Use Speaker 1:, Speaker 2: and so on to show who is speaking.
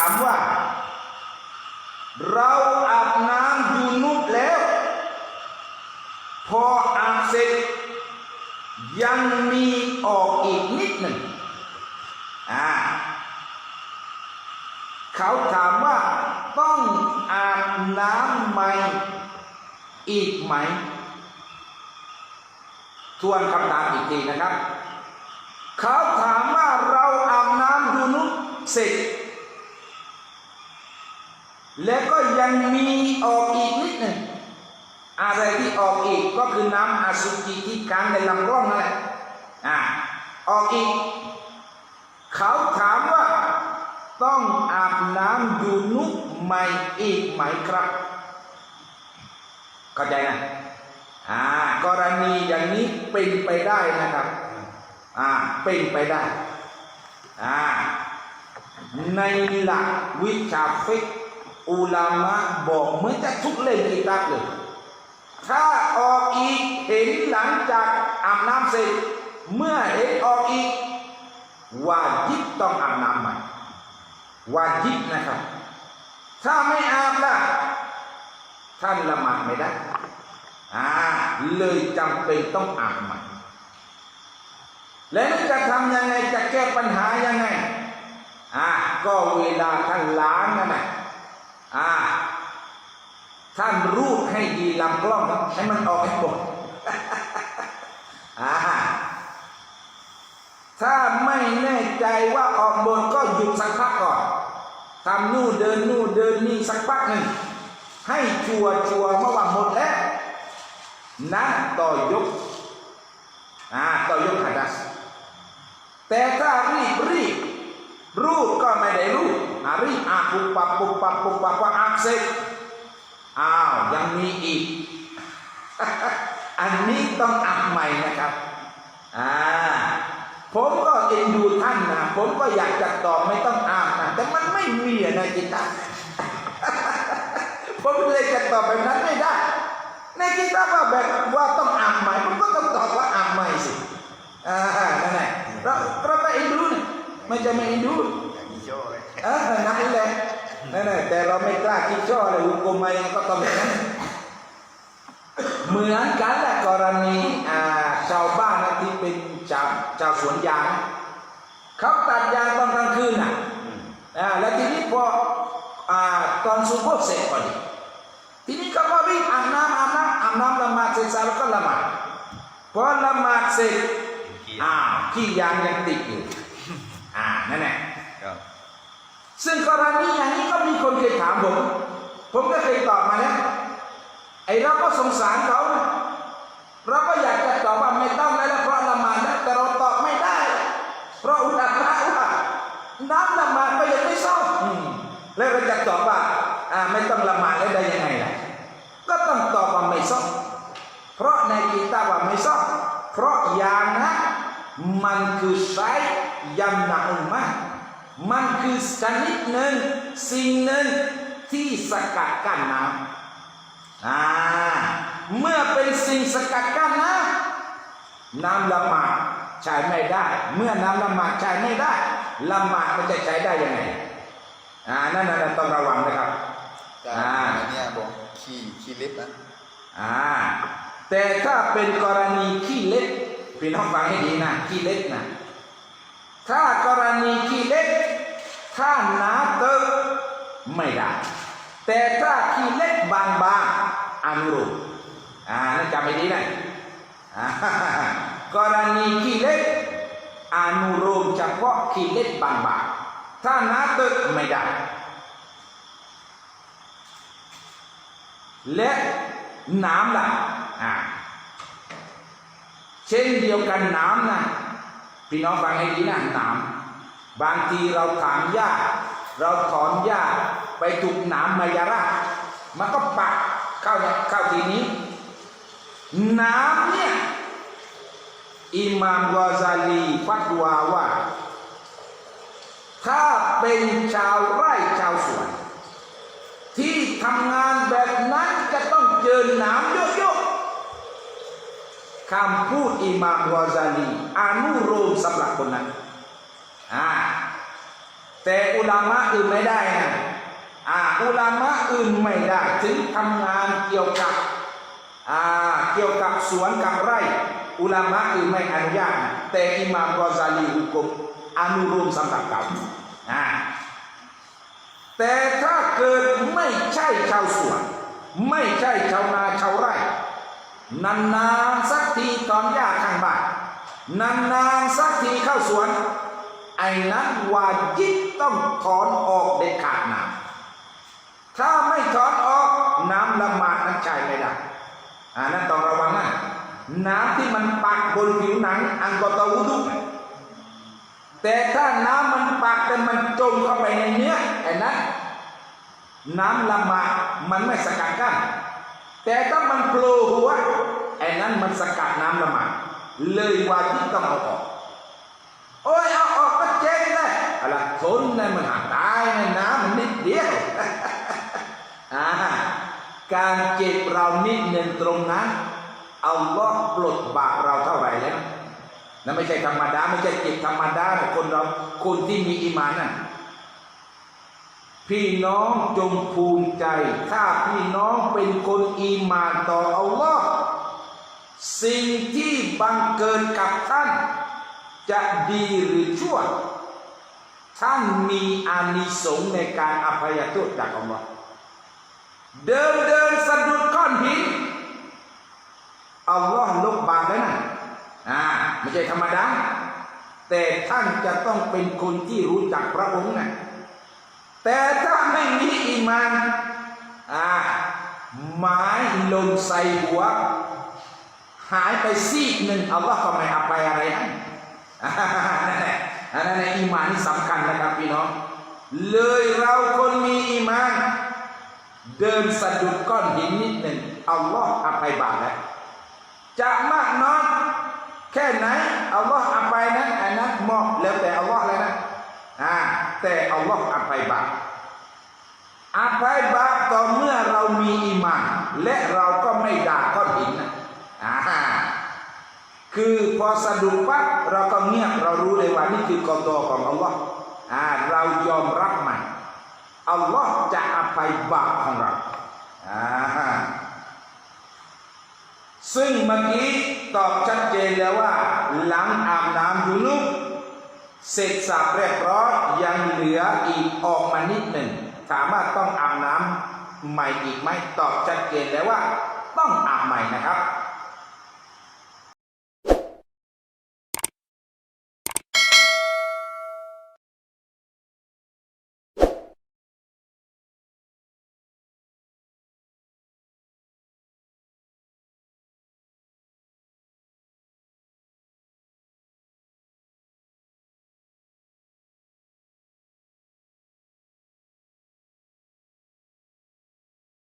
Speaker 1: ามว่า เราอาบน้ำยูนุบแล้ว พออาบเสร็จ ยังมีออกอีกนิดหนึ่งอ่าเขาถามว่าต้องอาบน้ำใหม่อีกไหม ทวนคำถามอีกทีนะครับ เขาถามว่าเราอาบน้ำยูนุเสร็จ แล้วก็ยังมีออกอีกนิดหนึ่งอะไรที่ออกอีกก็คือน้ำอสุจิที่ค้างในลำร่องนั่นแหละอ่าออกอีก เขาถามว่าต้องอาบน้ำยูนุใหม่อีกไหมครับเข้าใจนะอ่ากรณีอย่างนี้เป็นไปได้นะครับอ่าเป็นไปได้อ่าในหลักวิชาฟิก อุลามะบอกเหมือนจะทุกเล่มกีตาบเลย ถ้าออกอีกเห็นหลังจากอาบน้ำเสร็จ เมื่อเห็นออกอีกวาจิบต้องอาบน้ำใหม่วาจิบนะครับ ถ้าไม่อาบล่ะท่านละหมาดไม่ได้อ่าเลยจำเป็นต้องอาบใหม่แล้วจะทำยังไงจะแก้ปัญหายังไงอ่าก็เวลาท่านล้างนั่นแหละ อ่าท่านรูดให้ดีลำกล้องให้มันออกให้หมดอ่าถ้าไม่แน่ใจว่าออกบนก็หยุดสักพักก่อนทำนู่นเดินนู่นเดินนี่สักพักหนึ่งให้ชัวชัวเมื่อว่าหมดแล้วนะต่อยกอ่าต่อยกหัดัสแต่ถ้ารีบรีบรูดก็ไม่ได้รูดอ่ารีบอาปุ บปับปุบปับปุบปับว่าอาบเสร็จอ้าว ยังมีอีก อันนี้ต้องอับใหม่นะครับอ่าผมก็เอ็นดูท่านนะ ผมก็อยากจะตอบไม่ต้องอาบนะแต่มันไม่มีอะในกิตาผมเลยจะตอบแบบนั้นไม่ได้ ในกิตาว่าแบบว่าต้องอาบใหม่ผมก็ต้องตอบว่าอาบใหม่สิอ่านั่นแหละเราเราไปเอ็นดูนะไม่จะไม่เอ็นดู
Speaker 2: อย่างนี้โจ้เลย
Speaker 1: เออนั่นแหละนั่นแหละแต่เรา ไม่กล้าคิดช่อเลยอุกมมายังก็ต้องอย่างนั้นเหมือนกันแหละกรณีอ่าชาวบ้านนะที่เป็นชาวชาวสวนยางเขาตัดยางตอนกลางคืนน่ะอ่าแล้วทีนี้พออ่าตอนสุโขเสร็จพอดีทีนี้เขาก็รีบอาบน้ำอาบน้ำอาบน้ำละหมาดเสร็จแล้วก็ละหมาดพอละหมาดเสร็จอ้าวขี้ยางยังติดอยู่อ่านั่นแหละ
Speaker 2: ครับ
Speaker 1: ซึ่งกรณีอย่างนี้ก็มีคนเคยถามผม ผมก็เคยตอบมาแล้วไอ้เราก็สงสารเขานะเราก็อยากจะตอบว่าไม่ต้องแล้วเพราะละหมาดนะแต่เราตอบไม่ได้ เพราะอุตตะว่าน้ำละหมาดก็ยังไม่ซอมอืมแล้วเราจะตอบว่าอ่าไม่ต้องละหมาดแล้วได้ยังไงล่ะก็ต้องตอบว่าไม่ซอมเพราะในกีตาว่าไม่ซอมเพราะยางนะมันคือไซยำหนักมากมันคือชนิดหนึ่งสิ่งหนึ่ง ที่สกัดกั้นน้ำอ่าเมื่อเป็นสิ่งสกัดกั้นน้ำน้ำละหมาดใช้ไม่ได้ เมื่อน้ำละหมาดใช้ไม่ได้ละหมาดมันจะใช้ได้ยังไงอ่านั่นน่ะต้องระวังนะครับ
Speaker 2: แต่
Speaker 1: อ่า
Speaker 2: อันเนี้ยบอกขี่ขี่ลิฟต์นะ
Speaker 1: อ่าแต่ถ้าเป็นกรณีขี้เล็กพี่น้องฟังให้ดีนะขี้เล็กนะถ้ากรณีขี้เล็กถ้าหนาเติบไม่ได้ แต่ถ้าขี้เล็กบางๆอนุโลมอ่านั่นจำไม่ดีนะกรณีขี้เล็กอนุโลมเฉพาะขี้เล็กบางๆถ้าหนาติบไม่ได้ และน้ำล่ะอ่าเช่นเดียวกันน้ำนะพี่น้องฟังให้ดีนะน้ำบางทีเราถางหญ้า เราถอนหญ้า ไปถูกน้ำมายารามันก็ปักเข้าเนี่ยเข้าทีนี้น้ำเนี่ยอิหม่ามกอซาลีฟัตวาว่า ถ้าเป็นชาวไร่ชาวสวน ที่ทำงานแบบนั้นจะต้องเจอหนามเยอะๆคำพูดอิหม่ามวาซาลีอนุโลมสำหรับคนนั้นอ่าแต่อุลามะอื่นไม่ได้นะ อุลามะอื่นไม่ได้ถึงทำงานเกี่ยวกับเกี่ยวกับสวนกับไร่ อุลามะอื่นไม่อนุญาตแต่อิหม่ามกอซาลีหุกมอนุโลมสำหรับเขาอ่าแต่ถ้าเกิดไม่ใช่ชาวสวน ไม่ใช่ชาวนาชาวไร่นานๆสักทีตอนหญ้าข้างบ้านนานๆสักทีเข้าสวน ไอ้นั้นวาจิตต้องถอนออกเด็ดขาดนะ ถ้าไม่ถอนออกน้ำละหมาดนั้นใช้ไม่ได้อ่านั้นต้องระวังนะน้ำที่มันปักบนผิวหนัง อังกอตะวุดุแต่ถ้าน้ำมันปักแต่มันจมเข้าไปในเนื้อไอ้นั้นน้ำละหมาดมันไม่สกัดกั้นแต่ถ้ามันโผล่หัวไอ้นั้นมันสกัดน้ำละหมาดเลยวาจิบต้องเอาออกโอ้ยเอาออกก็เจ๊งได้อะไรทนในมันหาตายในน้ำมันนิดเดียว การเจ็บเรานิดหนึ่งตรงนั้นเอาล้อฮ์ปลดบาปเราเท่าไหร่แล้วนั่นไม่ใช่ธรรมดาไม่ใช่เจ็บธรรมดาคนเราคนที่มีอีหมานน่ะพี่น้องจงภูมิใจ ถ้าพี่น้องเป็นคนอีมานต่ออัลลอฮ์สิ่งที่บังเกินกับท่าน จะดีหรือชั่ว ท่านมีอานิสงส์ในการอภัยโทษจากอัลลอฮ์ เดินเดินสะดุดก้อนหินอัลลอฮ์ลบบาปแล้วนะอ่าไม่ใช่ธรรมดาแต่ท่านจะต้องเป็นคนที่รู้จักพระองค์นะแต่ถ้าไม่มีอีมานอ่าไม้ลงใส่หัว หายไปซีกหนึ่งอัลลอฮ์ก็ไม่อภัยอะไรให้อ่านั่นแหละอันนั้นอีมานนี่สำคัญนะครับพี่น้องเลยเราคนมี เดินสะดุดก้อนหินนิดหนึ่งอัลลอฮ์อภัยบาปแล้วจะมากน้อยแค่ไหนอัลลอฮ์อภัยนั้นอันนั้นเหมาะแล้วแต่อัลลอฮ์เลยนะอ่าแต่อัลลอฮ์อภัยบาปอภัยบาปต่อเมื่อเรามีอีมานและเราก็ไม่ด่าก้อนหินนะอ่าคือพอสะดุดปั๊บเราก็เงียบเรารู้เลยว่านี่คือกอดอของอัลลอฮ์อ่าเรายอมรับมันอัลลอฮ์จะอ ภัยบาปของเราซึ่งเมื่อกี้ตอบชัดเจนแล้วว่า หลังอาบน้ำยูนุบเสร็จสาบเรียบร้อยยังเหลืออีกออกมานิดหนึ่งถามว่าต้องอาบน้ำใหม่อีกไหมตอบชัดเจนแล้วว่า ต้องอาบใหม่นะครับ